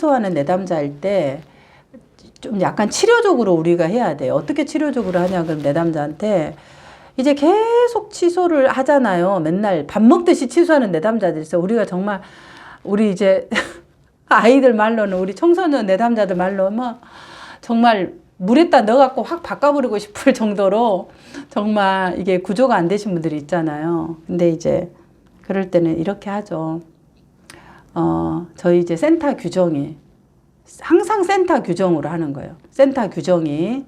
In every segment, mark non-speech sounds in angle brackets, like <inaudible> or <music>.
취소하는 내담자일 때 좀 약간 치료적으로 우리가 해야 돼요. 어떻게 치료적으로 하냐 그럼 내담자한테 이제 계속 취소를 하잖아요. 맨날 밥 먹듯이 취소하는 내담자들 있어요. 우리가 정말 우리 이제 <laughs> 아이들 말로는 우리 청소년 내담자들 말로는 정말 물에다 넣어갖고 확 바꿔버리고 싶을 정도로 정말 이게 구조가 안 되신 분들이 있잖아요. 근데 이제 그럴 때는 이렇게 하죠. 어, 저희 이제 센터 규정이 항상 센터 규정으로 하는 거예요. 센터 규정이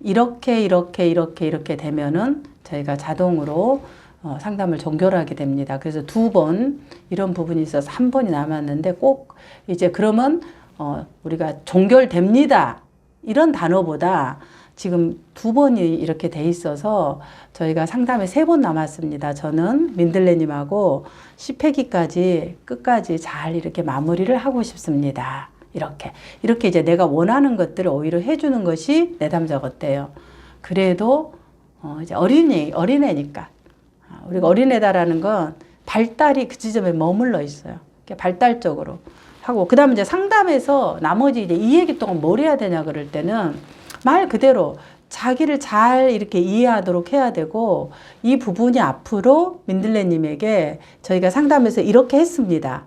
이렇게 이렇게 이렇게 이렇게 되면은 저희가 자동으로 어, 상담을 종결하게 됩니다. 그래서 두 번 이런 부분이 있어서 한 번이 남았는데 꼭 이제 그러면 어, 우리가 종결됩니다. 이런 단어보다 지금 두 번이 이렇게 돼 있어서 저희가 상담에 세 번 남았습니다. 저는 민들레님하고 10회기까지 끝까지 잘 이렇게 마무리를 하고 싶습니다. 이렇게. 이렇게 이제 내가 원하는 것들을 오히려 해주는 것이 내담자 같대요. 그래도 어 이제 어린이, 어린애니까. 아, 우리가 어린애다라는 건 발달이 그 지점에 머물러 있어요. 발달적으로 하고 그다음에 이제 상담에서 나머지 이제 이 얘기 동안 뭘 해야 되냐 그럴 때는 말 그대로 자기를 잘 이렇게 이해하도록 해야 되고 이 부분이 앞으로 민들레님에게 저희가 상담에서 이렇게 했습니다.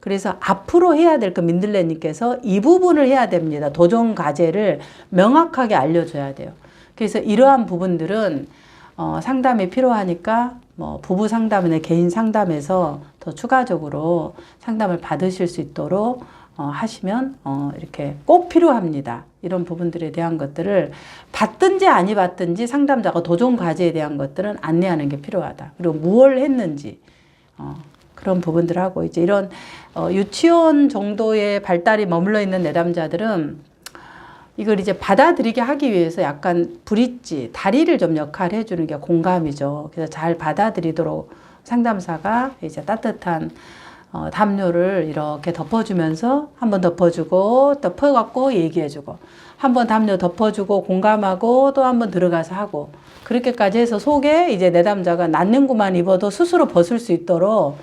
그래서 앞으로 해야 될 그 민들레님께서 이 부분을 해야 됩니다. 도전 과제를 명확하게 알려줘야 돼요. 그래서 이러한 부분들은 어, 상담이 필요하니까 뭐 부부 상담이나 개인 상담에서 더 추가적으로 상담을 받으실 수 있도록 어, 하시면 어, 이렇게 꼭 필요합니다. 이런 부분들에 대한 것들을 받든지 아니 받든지 상담자가 도전 과제에 대한 것들은 안내하는 게 필요하다. 그리고 무엇을 했는지 어, 그런 부분들하고 이제 이런 어, 유치원 정도의 발달이 머물러 있는 내담자들은 이걸 이제 받아들이게 하기 위해서 약간 브릿지, 다리를 좀 역할을 해주는 게 공감이죠. 그래서 잘 받아들이도록 상담사가 이제 따뜻한 어, 담요를 이렇게 덮어주면서 한번 덮어주고 덮어갖고 얘기해주고 한번 담요 덮어주고 공감하고 또 한번 들어가서 하고 그렇게까지 해서 속에 이제 내담자가 낫는구만 입어도 스스로 벗을 수 있도록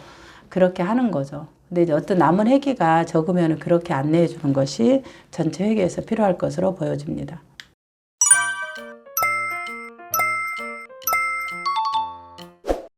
그렇게 하는 거죠. 근데 이제 어떤 남은 회기가 적으면 그렇게 안내해 주는 것이 전체 회계에서 필요할 것으로 보여집니다.